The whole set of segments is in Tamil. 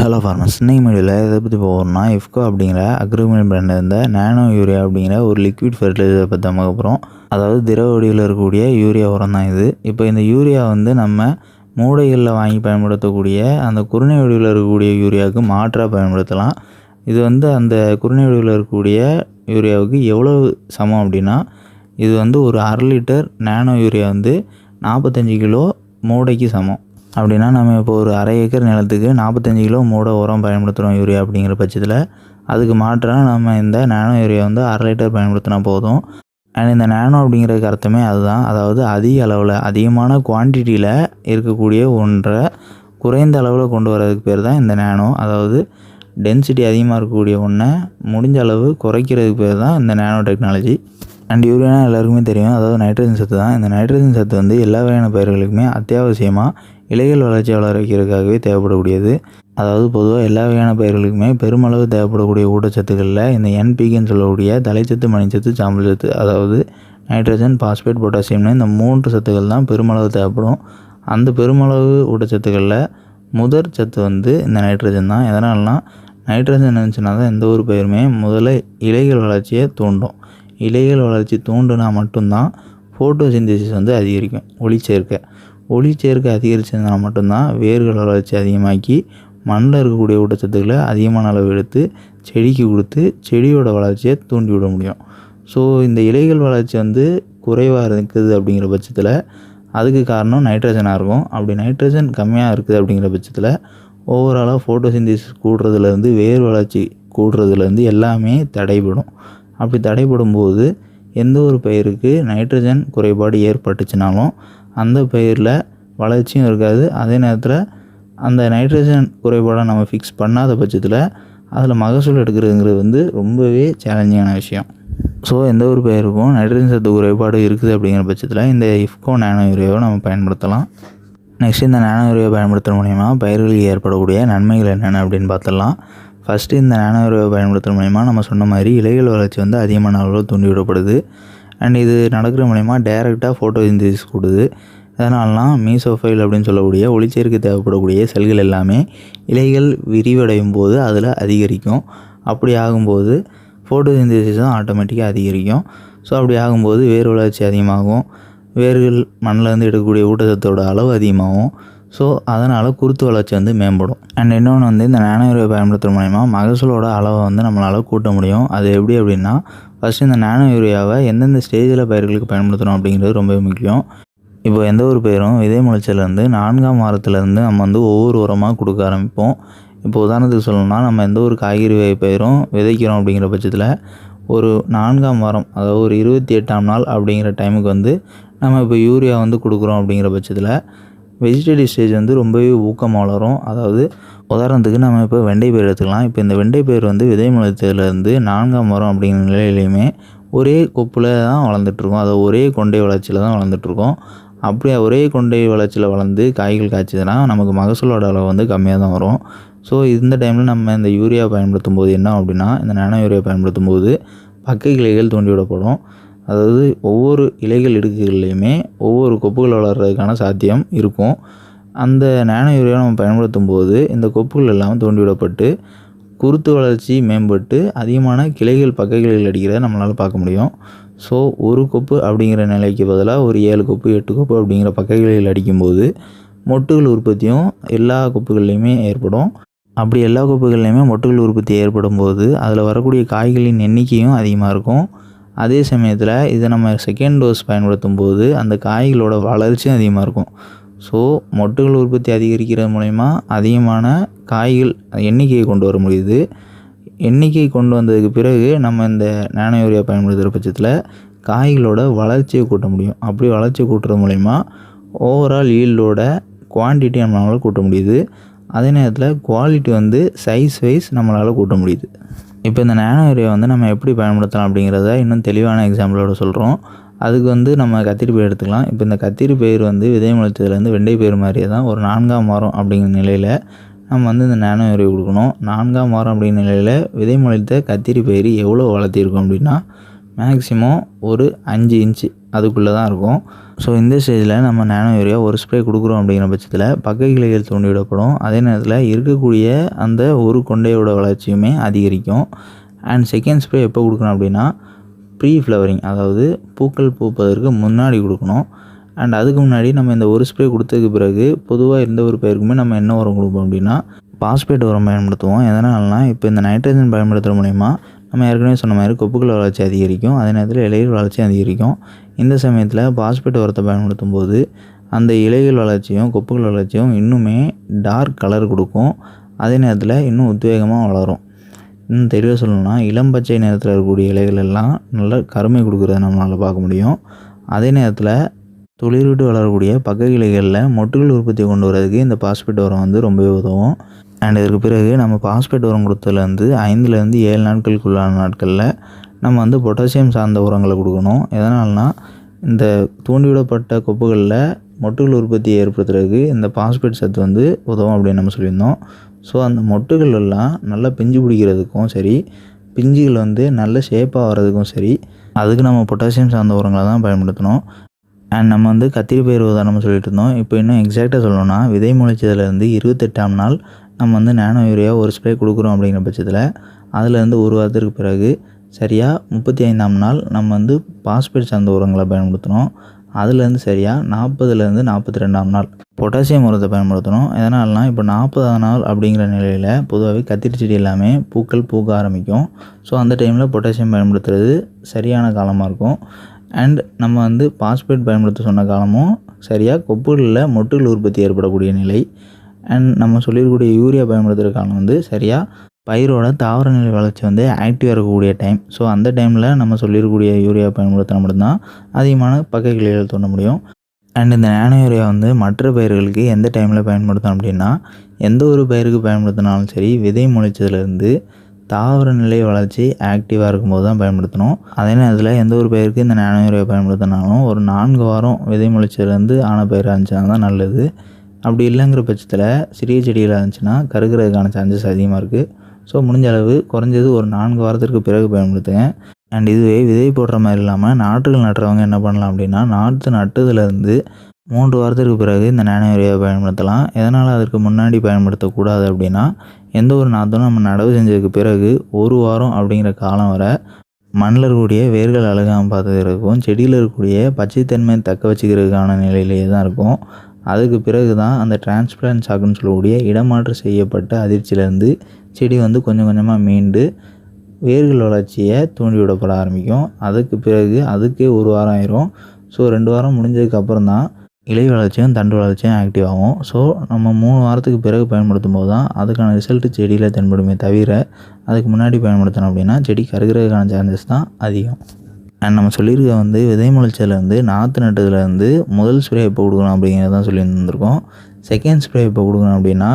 ஹலோ ஃபார்மஸ் இன்னைக்கு மீடியில் இதை பற்றி போகிறோம்னா இஃப்கோ அப்படிங்கிற அக்ரிமெண்ட் பிராண்ட் இருந்த நானோ யூரியா அப்படிங்கிற ஒரு லிக்விட் ஃபெர்டிலைசர் பற்றி நம்ம அப்புறம் அதாவது திரவ வடிவில் இருக்கக்கூடிய யூரியா உரம் தான் இது. இப்போ இந்த யூரியா வந்து நம்ம மூடைகளில் வாங்கி பயன்படுத்தக்கூடிய அந்த குருணை வடிவில் இருக்கக்கூடிய யூரியாவுக்கு மாற்றாக பயன்படுத்தலாம். இது வந்து அந்த குருணை வடிவில் இருக்கக்கூடிய யூரியாவுக்கு எவ்வளவு சமம் அப்படின்னா இது வந்து ஒரு அரை லிட்டர் நானோ யூரியா வந்து நாற்பத்தஞ்சு கிலோ மூடைக்கு சமம். அப்படின்னா நம்ம இப்போ ஒரு அரை ஏக்கர் நிலத்துக்கு நாற்பத்தஞ்சு கிலோ மூட உரம் பயன்படுத்துகிறோம் யூரியா அப்படிங்கிற பட்சத்தில் அதுக்கு மாற்றாக நம்ம இந்த நானோ யூரியா வந்து அரை லிட்டர் பயன்படுத்தினா போதும். அண்ட் இந்த நானோ அப்படிங்கிறதுக்கு அர்த்தமே அதுதான். அதாவது அதிக அளவில் அதிகமான குவான்டிட்டியில் இருக்கக்கூடிய ஒன்றை குறைந்த அளவில் கொண்டு வரதுக்கு பேர் தான் இந்த நானோ. அதாவது டென்சிட்டி அதிகமாக இருக்கக்கூடிய ஒன்றை முடிஞ்ச அளவு குறைக்கிறதுக்கு பேர் தான் இந்த நானோ டெக்னாலஜி அண்ட் யூரியானா எல்லாருக்குமே தெரியும். அதாவது நைட்ரஜன் சத்து தான். இந்த நைட்ரஜன் சத்து வந்து எல்லா வகையான பயிர்களுக்குமே அத்தியாவசியமாக இலைகள் வளர்ச்சி வளர்க்கிறதுக்காகவே தேவைப்படக்கூடியது. அதாவது பொதுவாக எல்லா வகையான பயிர்களுக்குமே பெருமளவு தேவைப்படக்கூடிய ஊட்டச்சத்துக்களில் இந்த என்பிக்குன்னு சொல்லக்கூடிய தலைச்சத்து மணிச்சத்து சாம்பல் சத்து அதாவது நைட்ரஜன் பாஸ்பேட் பொட்டாசியம்னு இந்த மூன்று சத்துக்கள் தான் பெருமளவு தேவைப்படும். அந்த பெருமளவு ஊட்டச்சத்துக்களில் முதற் சத்து வந்து இந்த நைட்ரஜன் தான். எதனால்னா நைட்ரஜன் இருந்துச்சுன்னா தான் எந்த ஒரு பயிருமே முதல்ல இலைகள் வளர்ச்சியை தூண்டும். இலைகள் வளர்ச்சி தூண்டுனா மட்டும்தான் ஃபோட்டோசிந்தசிஸ் வந்து அதிகரிக்கும் ஒளிச்சேர்க்கை. ஒளிச்சேர்க்கை அதிகரிச்சதுனா மட்டும்தான் வேர்கள் வளர்ச்சி அதிகமாக்கி மண்ணில் இருக்கக்கூடிய ஊட்டச்சத்துக்களை அதிகமான அளவு எடுத்து செடிக்கு கொடுத்து செடியோட வளர்ச்சியை தூண்டி விட முடியும். ஸோ இந்த இலைகள் வளர்ச்சி வந்து குறைவாக இருக்குது அப்படிங்கிற பட்சத்தில் அதுக்கு காரணம் நைட்ரஜனாக இருக்கும். அப்படி நைட்ரஜன் கம்மியாக இருக்குது அப்படிங்கிற பட்சத்தில் ஓவராலாக ஃபோட்டோசிந்தசிஸ் கூடுறதுலேருந்து வேர் வளர்ச்சி கூடுறதுலேருந்து எல்லாமே தடைபடும். அப்படி தடைபடும் போது எந்த ஒரு பயிருக்கு நைட்ரஜன் குறைபாடு ஏற்பட்டுச்சுனாலும் அந்த பயிரில் வளர்ச்சியும் இருக்காது. அதே நேரத்தில் அந்த நைட்ரஜன் குறைபாடை நம்ம ஃபிக்ஸ் பண்ணாத பட்சத்தில் அதில் மகசூல் எடுக்கிறதுங்கிறது வந்து ரொம்பவே சேலஞ்சிங்கான விஷயம். ஸோ எந்த ஒரு பயிருக்கும் நைட்ரஜன் சத்து குறைபாடு இருக்குது அப்படிங்கிற பட்சத்தில் இந்த இஃப்கோ நானோ யூரியாவை நம்ம பயன்படுத்தலாம். நெக்ஸ்ட் இந்த நானோ யூரியா பயன்படுத்துகிற மூலிமா பயிர்களுக்கு ஏற்படக்கூடிய நன்மைகள் என்னென்ன அப்படின்னு பார்த்துடலாம். ஃபஸ்ட்டு இந்த நானோ பயன்படுத்துகிற மூலிமா நம்ம சொன்ன மாதிரி இலைகள் வளர்ச்சி வந்து அதிகமான அளவில் தூண்டிவிடப்படுது. அண்ட் இது நடக்கிற மூலிமா டைரெக்டாக ஃபோட்டோ இன்சிஸ் கொடுது. அதனாலலாம் மீசோஃபைல் அப்படின்னு சொல்லக்கூடிய ஒளிச்சேர்க்கை தேவைப்படக்கூடிய செல்கள் எல்லாமே இலைகள் விரிவடையும் போது அதில் அதிகரிக்கும். அப்படி ஆகும்போது ஃபோட்டோ சிந்தசிஸும் ஆட்டோமேட்டிக்காக அதிகரிக்கும். ஸோ அப்படி ஆகும்போது வேர் வளர்ச்சி அதிகமாகும். வேர்கள் மண்ணிலேருந்து எடுக்கக்கூடிய ஊட்டச்சத்தோட அளவு அதிகமாகும். ஸோ அதனால் குருத்து வளர்ச்சி வந்து மேம்படும். அண்ட் இன்னொன்று வந்து இந்த நானோ யூரியா பயன்படுத்துகிற மூலிமா மகசூலோட அளவை வந்து நம்மளால் கூட்ட முடியும். அது எப்படி அப்படின்னா ஃபஸ்ட்டு இந்த நானோ யூரியாவை எந்தெந்த ஸ்டேஜில் பயிர்களுக்கு பயன்படுத்துகிறோம் அப்படிங்கிறது ரொம்ப முக்கியம். இப்போ எந்த ஒரு பயிரும் விதை முளைச்சலேருந்து நான்காம் வாரத்துலேருந்து நம்ம வந்து ஒவ்வொரு உரமாக கொடுக்க ஆரம்பிப்போம். இப்போ உதாரணத்துக்கு சொல்லணும்னா நம்ம எந்த ஒரு காய்கறி வகை பயிரும் விதைக்கிறோம் அப்படிங்கிற பட்சத்தில் ஒரு நான்காம் வாரம் அதாவது ஒரு இருபத்தி எட்டாம் நாள் அப்படிங்கிற டைமுக்கு வந்து நம்ம இப்போ யூரியா வந்து கொடுக்குறோம் அப்படிங்கிற பட்சத்தில் வெஜிடேட்டிவ் ஸ்டேஜ் வந்து ரொம்பவே ஊக்கமாக வளரும் அதாவது உதாரணத்துக்கு நம்ம இப்போ வெண்டை பயிர் எடுத்துக்கலாம். இப்போ இந்த வெண்டை பயிர் வந்து விதை முளைத்ததுலேருந்து நான்காம் மரம் அப்படிங்கிற நிலையிலையுமே ஒரே கொப்பில் தான் வளர்ந்துட்டுருக்கோம். அதை ஒரே கொண்டை வளர்ச்சியில் தான் வளர்ந்துட்டுருக்கோம். அப்படி ஒரே கொண்டை வளர்ச்சியில் வளர்ந்து காய்கள் காய்ச்சதுன்னா நமக்கு மகசூலோட அளவு வந்து கம்மியாக தான் வரும். ஸோ இந்த டைமில் நம்ம இந்த யூரியா பயன்படுத்தும் போது என்ன அப்படின்னா இந்த நானோ யூரியா பயன்படுத்தும் போது பக்கை கிளைகள் தூண்டிவிடப்படும் அதாவது ஒவ்வொரு இலைகள் இடுக்குகள்லையுமே ஒவ்வொரு கொப்புகள் வளர்கிறதுக்கான சாத்தியம் இருக்கும். அந்த நானோ யூரியா நம்ம பயன்படுத்தும் போது இந்த கொப்புகள் எல்லாம் தூண்டிவிடப்பட்டு குருத்து வளர்ச்சி மேம்பட்டு அதிகமான கிளைகள் பக்க கிளைகள் அடிக்கிறத நம்மளால் பார்க்க முடியும். ஸோ ஒரு கொப்பு அப்படிங்கிற நிலைக்கு பதிலாக ஒரு ஏழு கொப்பு எட்டு கொப்பு அப்படிங்கிற பக்க கிளைகள் அடிக்கும்போது மொட்டுகள் உற்பத்தியும் எல்லா கொப்புகள்லையுமே ஏற்படும். அப்படி எல்லா கொப்புகள்லையுமே மொட்டுகள் உற்பத்தி ஏற்படும் போது அதில் வரக்கூடிய காய்களின் எண்ணிக்கையும் அதிகமாக இருக்கும். அதே சமயத்தில் இதை நம்ம செகண்ட் டோஸ் பயன்படுத்தும் போது அந்த காய்களோட வளர்ச்சியும் அதிகமாக இருக்கும். ஸோ மொட்டுகள் உற்பத்தி அதிகரிக்கிறது மூலயமா அதிகமான காய்கள் எண்ணிக்கையை கொண்டு வர முடியுது. எண்ணிக்கை கொண்டு வந்ததுக்கு பிறகு நம்ம இந்த நானோ யூரியா பயன்படுத்துகிற பட்சத்தில் காய்களோட வளர்ச்சியை கூட்ட முடியும். அப்படி வளர்ச்சி கூட்டுறது மூலயமா ஓவரால் ஈல்டோட குவான்டிட்டி நம்மளால் கூட்ட முடியுது. அதே நேரத்தில் குவாலிட்டி வந்து சைஸ் வைஸ் நம்மளால் கூட்ட முடியுது. இப்போ இந்த நானோ ஏரியா வந்து நம்ம எப்படி பயன்படுத்தலாம் அப்படிங்கிறத இன்னும் தெளிவான எக்ஸாம்பிளோட சொல்கிறோம் அதுக்கு வந்து நம்ம கத்திரி பயிர் எடுத்துக்கலாம். இப்போ இந்த கத்திரி பயிர் வந்து விதை முளைச்சதுலேருந்து வெண்டை பயிர் மாதிரியே தான் ஒரு நான்காம் வாரம் அப்படிங்கிற நிலையில் நம்ம வந்து இந்த நானோ யூரியா கொடுக்கணும். நான்காம் வாரம் அப்படிங்கிற நிலையில் விதை முளைத்த கத்திரி பயிர் எவ்வளோ வளர்த்திருக்கோம் அப்படின்னா மேக்ஸிமம் ஒரு அஞ்சு இன்ச்சு அதுக்குள்ளே தான் இருக்கும். ஸோ இந்த ஸ்டேஜில் நம்ம நானோ யூரியா ஒரு ஸ்ப்ரே கொடுக்குறோம் அப்படிங்கிற பட்சத்தில் பக்க கிளைகள் தூண்டிவிடப்படும். அதே நேரத்தில் இருக்கக்கூடிய அந்த ஒரு கொண்டையோட வளர்ச்சியுமே அதிகரிக்கும். அண்ட் செகண்ட் ஸ்ப்ரே எப்போ கொடுக்கணும் அப்படின்னா ப்ரீ ஃப்ளவரிங் அதாவது பூக்கள் பூப்பதற்கு முன்னாடி கொடுக்கணும். அண்ட் அதுக்கு முன்னாடி நம்ம இந்த ஒரு ஸ்ப்ரே கொடுத்ததுக்கு பிறகு பொதுவாக எந்த ஒரு பயிருக்குமே நம்ம என்ன உரம் கொடுப்போம் அப்படின்னா பாஸ்பேட் உரம் பயன்படுத்துவோம். எதனாலனா இப்போ இந்த நைட்ரஜன் பயன்படுத்துகிற மூலிமா நம்ம ஏற்கனவே சொன்ன மாதிரி கொப்புகள் வளர்ச்சி அதிகரிக்கும். அதே நேரத்தில் இலைகள் வளர்ச்சி அதிகரிக்கும். இந்த சமயத்தில் பாஸ்பேட் உரத்தை பயன்படுத்தும் போது அந்த இலைகள் வளர்ச்சியும் கொப்புகள் வளர்ச்சியும் இன்னுமே டார்க் கலர் கொடுக்கும். அதே நேரத்தில் இன்னும் உத்வேகமாக வளரும். இன்னும் தெளிவாக சொல்லணும்னா இளம் பச்சை நிறத்தில் இருக்கக்கூடிய இலைகள் எல்லாம் நல்ல கருமை கொடுக்குறத நம்மளால் பார்க்க முடியும். அதே நேரத்தில் துளிர்விட்டு வளரக்கூடிய பக்க கிளைகளில் மொட்டுகள் உற்பத்தி கொண்டு வரதுக்கு இந்த பாஸ்பேட் உரம் வந்து ரொம்பவே உதவும். அண்ட் இதற்கு பிறகு நம்ம பாஸ்பேட் உரம் கொடுத்ததுலேருந்து ஐந்துலேருந்து ஏழு நாட்களுக்குள்ளான நாட்களில் நம்ம வந்து பொட்டாசியம் சார்ந்த உரங்களை கொடுக்கணும். எதனால்னா இந்த தூண்டிவிடப்பட்ட கொப்புகளில் மொட்டுகள் உற்பத்தியை ஏற்படுத்துறதுக்கு இந்த பாஸ்பேட் சத்து வந்து உதவும் அப்படின்னு நம்ம சொல்லியிருந்தோம். ஸோ அந்த மொட்டுகள் எல்லாம் நல்லா பிஞ்சு பிடிக்கிறதுக்கும் சரி பிஞ்சுகள் வந்து நல்ல ஷேப்பாக வர்றதுக்கும் சரி அதுக்கு நம்ம பொட்டாசியம் சார்ந்த உரங்களை தான் பயன்படுத்தணும். அண்ட் நம்ம வந்து கத்திரி பயிர் உதாரணம் சொல்லிட்டு இருந்தோம். இப்போ இன்னும் எக்ஸாக்டாக சொல்லணும்னா விதை முளைச்சதுலேருந்து இருபத்தெட்டாம் நாள் நம்ம வந்து நானோ யூரியா ஒரு ஸ்ப்ரே கொடுக்குறோம் அப்படிங்கிற பட்சத்தில் அதுலேருந்து ஒரு வாரத்திற்கு பிறகு சரியாக முப்பத்தி ஐந்தாம் நாள் நம்ம வந்து பாஸ்பேட் சார்ந்த உரங்களை பயன்படுத்தணும் அதுலேருந்து சரியாக நாற்பதுலேருந்து நாற்பத்தி ரெண்டாம் நாள் பொட்டாசியம் உரத்தை பயன்படுத்தணும் எதனால்னா இப்போ நாற்பதாம் நாள் அப்படிங்கிற நிலையில் பொதுவாகவே கத்திரி செடி எல்லாமே பூக்கள் பூக்க ஆரம்பிக்கும். ஸோ அந்த டைமில் பொட்டாசியம் பயன்படுத்துறது சரியான காலமாக இருக்கும். அண்ட் நம்ம வந்து பாஸ்பேட் பயன்படுத்த சொன்ன காலமும் சரியாக கொப்புகளில் மொட்டுகள் உற்பத்தி ஏற்படக்கூடிய நிலை. அண்ட் நம்ம சொல்லியிருக்கக்கூடிய யூரியா பயன்படுத்துகிற காலம் வந்து சரியாக பயிரோட தாவர நிலை வளர்ச்சி வந்து ஆக்டிவாக இருக்கக்கூடிய டைம் ஸோ அந்த டைமில் நம்ம சொல்லியிருக்கக்கூடிய யூரியா பயன்படுத்தினா மட்டும்தான் அதிகமான பக்க கிளைகள் தோண்ட முடியும். அண்ட் இந்த நானோ யூரியா வந்து மற்ற பயிர்களுக்கு எந்த டைமில் பயன்படுத்தணும் அப்படின்னா எந்த ஒரு பயிருக்கு பயன்படுத்தினாலும் சரி விதை முளைச்சதுலேருந்து தாவர நிலை வளர்ச்சி ஆக்டிவாக இருக்கும்போது தான் பயன்படுத்தணும். அதே நேரத்தில் எந்த ஒரு பயிருக்கு இந்த நானோ யூரியா பயன்படுத்தினாலும் ஒரு நான்கு வாரம் விதை முளைச்சதுலேருந்து ஆன பயிராக இருந்துச்சுன்னா தான் நல்லது. அப்படி இல்லைங்கிற பட்சத்தில் சிறிய செடிகளாக இருந்துச்சுன்னா கருகிறதுக்கான சான்சஸ் அதிகமாக இருக்குது ஸோ முடிஞ்ச அளவு குறைஞ்சது ஒரு நான்கு வாரத்திற்கு பிறகு பயன்படுத்துங்க. அண்ட் இதுவே விதை போடுற மாதிரி இல்லாமல் நாற்றுகள் நட்டுறவங்க என்ன பண்ணலாம் அப்படின்னா நாற்று நட்டதுலேருந்து மூன்று வாரத்திற்கு பிறகு இந்த நானோ பயன்படுத்தலாம். எதனால் அதற்கு முன்னாடி பயன்படுத்தக்கூடாது அப்படின்னா எந்த ஒரு நாற்றும் நம்ம நடவு செஞ்சதுக்கு பிறகு ஒரு வாரம் அப்படிங்கிற காலம் வரை மண்ணில் இருக்கக்கூடிய வேர்கள் அழுகாமல் பார்த்துக்கிறதுக்கும் செடியில் இருக்கக்கூடிய பச்சைத்தன்மை தக்க வச்சுக்கிறதுக்கான நிலையிலேயே தான் இருக்கும். அதுக்கு பிறகு தான் அந்த டிரான்ஸ்பிளான்ட் சாக்குன்னு சொல்லக்கூடிய இடமாற்று செய்யப்பட்ட அதிர்ச்சியிலேருந்து செடி வந்து கொஞ்சம் கொஞ்சமாக மீண்டு வேர்கள் வளர்ச்சியை தூண்டி விடப்பட ஆரம்பிக்கும். அதுக்கு பிறகு அதுக்கே ஒரு வாரம் ஆயிரும். ஸோ ரெண்டு வாரம் முடிஞ்சதுக்கு அப்புறம் தான் இலை வளர்ச்சியும் தண்டு வளர்ச்சியும் ஆக்டிவ் ஆகும். ஸோ நம்ம மூணு வாரத்துக்கு பிறகு பயன்படுத்தும் போது தான் அதுக்கான ரிசல்ட்டு செடியில் தென்படுமே தவிர அதுக்கு முன்னாடி பயன்படுத்தணும் அப்படின்னா செடி கருகிறதுக்கான சான்சஸ் தான் அதிகம். அண்ட் நம்ம சொல்லியிருக்க வந்து விதை முளைச்சதுலேருந்து நாற்று நட்டதுலேருந்து முதல் ஸ்ப்ரே எப்போ கொடுக்கணும் அப்படிங்கிறது தான் சொல்லியிருந்திருக்கோம். செகண்ட் ஸ்ப்ரே எப்போ கொடுக்கணும் அப்படின்னா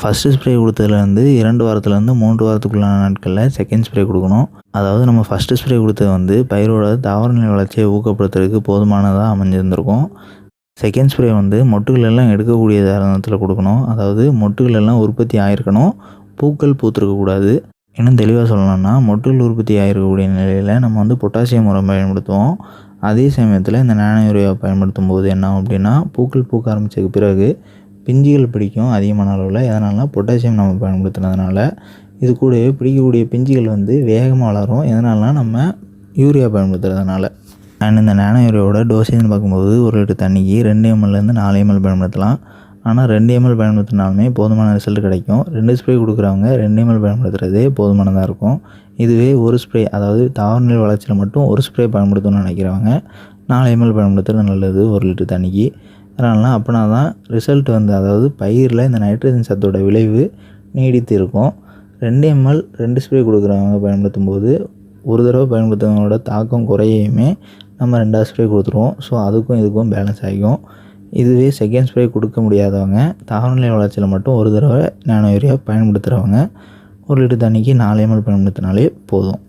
ஃபஸ்ட்டு ஸ்ப்ரே கொடுத்ததுலேருந்து இரண்டு வாரத்துலேருந்து மூன்று வாரத்துக்குள்ளான நாட்களில் செகண்ட் ஸ்ப்ரே கொடுக்கணும். அதாவது நம்ம ஃபஸ்ட்டு ஸ்ப்ரே கொடுத்தது வந்து பயிரோட தாவர நிலை வளர்ச்சியை ஊக்கப்படுத்துறதுக்கு போதுமானதாக அமைஞ்சிருந்திருக்கும். செகண்ட் ஸ்ப்ரே வந்து மொட்டுகள் எல்லாம் எடுக்கக்கூடிய தருணத்தில் கொடுக்கணும். அதாவது மொட்டுகள் எல்லாம் உற்பத்தி ஆகிருக்கணும் பூக்கள் பூத்துருக்கக்கூடாது. இன்னும் தெளிவாக சொல்லணும்னா மொட்டுகள் உற்பத்தி ஆகிருக்கக்கூடிய நிலையில் நம்ம வந்து பொட்டாசியம் உரம் பயன்படுத்துவோம். அதே சமயத்தில் இந்த நானோ யூரியா பயன்படுத்தும் போது என்ன ஆகும் அப்படின்னா பூக்கள் பூக்க ஆரம்பித்ததுக்கு பிறகு பிஞ்சுகள் பிடிக்கும் அதிகமான அளவில். எதனால்னா பொட்டாசியம் நம்ம பயன்படுத்துனதுனால இது கூடவே பிடிக்கக்கூடிய பிஞ்சுகள் வந்து வேகமாக வளரும். எதனால்னா நம்ம யூரியா பயன்படுத்துறதுனால. அண்ட் இந்த நானோ யூரியாவோட டோசேஜ்னு பார்க்கும்போது ஒரு லிட்டர் தண்ணிக்கு ரெண்டு எம்எல்லேருந்து நாலு எம்எல் பயன்படுத்தலாம். ஆனால் ரெண்டு எம்எல் பயன்படுத்தினாலுமே போதுமான ரிசல்ட் கிடைக்கும். ரெண்டு ஸ்ப்ரே கொடுக்குறவங்க ரெண்டு எம்எல் பயன்படுத்துகிறதே போதுமானதாக இருக்கும். இதுவே ஒரு ஸ்ப்ரே அதாவது தாவரநிலை வளர்ச்சியில் மட்டும் ஒரு ஸ்ப்ரே பயன்படுத்தணும்னு நினைக்கிறவங்க நாலு எம்எல் பயன்படுத்துறது நல்லது ஒரு லிட்டர் தண்ணிக்கு. அதனால அப்படின்னா தான் ரிசல்ட் வந்து அதாவது பயிரில் இந்த நைட்ரஜன் சத்தோட விளைவு நீடித்து இருக்கும். ரெண்டு எம்எல் ரெண்டு ஸ்ப்ரே கொடுக்குறவங்க பயன்படுத்தும் போது ஒரு தடவை பயன்படுத்துறவங்களோட தாக்கம் குறையுமே நம்ம ரெண்டாவது ஸ்ப்ரே கொடுத்துருவோம். ஸோ அதுக்கும் இதுக்கும் பேலன்ஸ் ஆகிக்கும். இதுவே செகண்ட் ஸ்ப்ரே கொடுக்க முடியாதவங்க தாவரநிலை வளர்ச்சியில் மட்டும் ஒரு தடவை நானோ யூரியா பயன்படுத்துகிறவங்க ஒரு லிட்டர் தண்ணிக்கு நாலு எம்எல் பயன்படுத்தினாலே போதும்.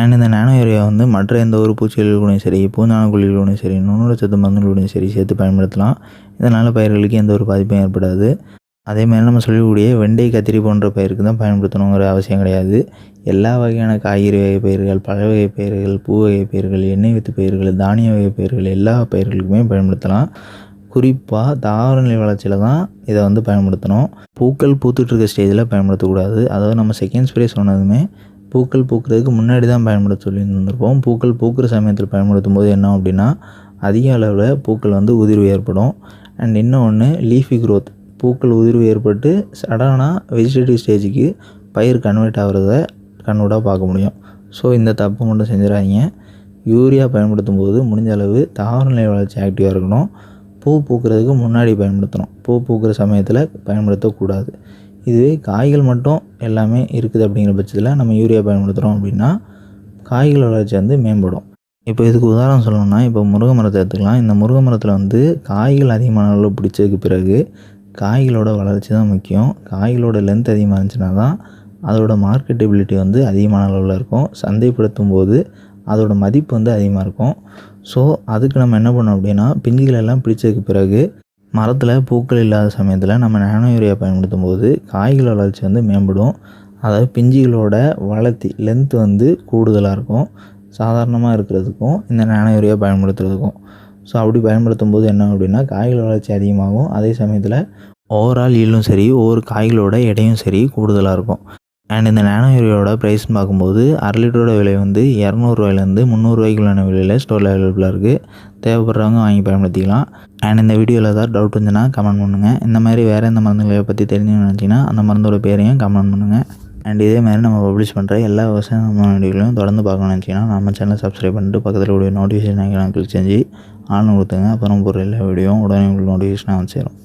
அண்ட் இந்த நானோ யூரியா வந்து மற்ற எந்த ஒரு பூச்சிகளுக்கூடையும் சரி பூந்தான குழிகளோடையும் சரி நுண்ணுட சத்து மருந்துகளோடையும் சரி சேர்த்து பயன்படுத்தலாம். இதனால் பயிர்களுக்கு எந்த ஒரு பாதிப்பும் ஏற்படாது. அதே மாதிரி நம்ம சொல்லக்கூடிய வெண்டை கத்திரி போன்ற பயிருக்கு தான் பயன்படுத்தணுங்கிற அவசியம் கிடையாது. எல்லா வகையான காய்கறி வகை பயிர்கள் பழ வகை பயிர்கள் பூ வகை பயிர்கள் எண்ணெய் வித்து பயிர்கள் தானிய வகை பயிர்கள் எல்லா பயிர்களுக்குமே பயன்படுத்தலாம். குறிப்பாக தாவரநிலை வளர்ச்சியில் தான் இதை வந்து பயன்படுத்தணும். பூக்கள் பூத்துட்ருக்க ஸ்டேஜில் பயன்படுத்தக்கூடாது. அதாவது நம்ம செகண்ட் ஸ்ப்ரே சொன்னதுமே பூக்கள் பூக்கிறதுக்கு முன்னாடி தான் பயன்படுத்த சொல்லி இருந்திருப்போம் பூக்கள் பூக்கிற சமயத்தில் பயன்படுத்தும் போது என்ன அப்படின்னா அதிக அளவில் பூக்கள் வந்து உதிர்வு ஏற்படும். அண்ட் இன்னொன்று லீஃபி க்ரோத் பூக்கள் உதிர்வு ஏற்பட்டு சடனாக வெஜிடேட்டிவ் ஸ்டேஜுக்கு பயிர் கன்வெர்ட் ஆகிறத கண்கூடாக பார்க்க முடியும். ஸோ இந்த தப்பு மட்டும் செஞ்சிடாதீங்க. யூரியா பயன்படுத்தும் போது முடிஞ்ச அளவு தாவரநிலை வளர்ச்சி ஆக்டிவாக இருக்கணும். பூ பூக்கிறதுக்கு முன்னாடி பயன்படுத்தணும். பூ பூக்கிற சமயத்தில் பயன்படுத்தக்கூடாது. இதுவே காய்கள் மட்டும் எல்லாமே இருக்குது அப்படிங்கிற பட்சத்தில் நம்ம யூரியா பயன்படுத்துகிறோம் அப்படின்னா காய்கள் வளர்ச்சி வந்து மேம்படும். இப்போ இதுக்கு உதாரணம் சொல்லணும்னா இப்போ முருங்கை மரத்தை எடுத்துக்கலாம். இந்த முருங்கை மரத்தில் வந்து காய்கள் அதிகமான அளவில் பிடிச்சதுக்கு பிறகு காய்களோட வளர்ச்சி தான் முக்கியம். காய்களோட லென்த் அதிகமாக இருந்துச்சுன்னா தான் அதோட மார்க்கெட்டபிலிட்டி வந்து அதிகமான அளவில் இருக்கும். சந்தைப்படுத்தும் போது அதோட மதிப்பு வந்து அதிகமாக இருக்கும். ஸோ அதுக்கு நம்ம என்ன பண்ணோம் அப்படின்னா பிஞ்சுகள் எல்லாம் பிடிச்சதுக்கு பிறகு மரத்தில் பூக்கள் இல்லாத சமயத்தில் நம்ம நானோ யூரியா பயன்படுத்தும் போது காய்கள் வளர்ச்சி வந்து மேம்படும். அதாவது பிஞ்சுகளோட வளர்த்தி லென்த் வந்து கூடுதலாக இருக்கும். சாதாரணமாக இருக்கிறதுக்கும் இந்த நானோ யூரியா பயன்படுத்துறதுக்கும். ஸோ அப்படி பயன்படுத்தும் போது என்ன அப்படின்னா காய்கள் வளர்ச்சி அதிகமாகும். அதே சமயத்தில் ஓவரால் ஈல்டும் சரி ஒவ்வொரு காய்களோட எடையும் சரி கூடுதலாக இருக்கும். அண்ட் இந்த நானோ யூரியாவோட ப்ரைஸ்னு பார்க்கும்போது அரை லிட்டரோட விலை வந்து இரநூறுவாயிலேருந்து முந்நூறுரூவாய்க்குள்ளான விலையில் ஸ்டோரில் அவைலபிளாக இருக்குது தேவைப்படுறவங்க வாங்கி பயன்படுத்திக்கலாம். அண்ட் இந்த வீடியோவில் ஏதாவது டவுட் இருந்துச்சுன்னா கமெண்ட் பண்ணுங்கள் இந்த மாதிரி வேறு எந்த மருந்துகளை பற்றி தெரிஞ்சுன்னு நினச்சிங்கன்னா அந்த மருந்தோட பேரையும் கமெண்ட் பண்ணுங்கள் அண்ட் இதே மாதிரி நம்ம பப்ளிஷ் பண்ணுற எல்லா விவசாய வீடியோகளையும் தொடர்ந்து பார்க்கணும்னு நினச்சிங்கன்னா நம்ம சேனலை சப்ஸ்கிரைப் பண்ணிட்டு பக்கத்தில் உடைய நோட்டிஃபிகேஷன் ஐக்கான கிளிக் செஞ்சு ஆன் கொடுத்துங்க அப்புறம் போகிற எல்லா வீடியோவும் உடனே உங்களுக்கு நோட்டிஃபிகேஷனாக வந்து சேரும்.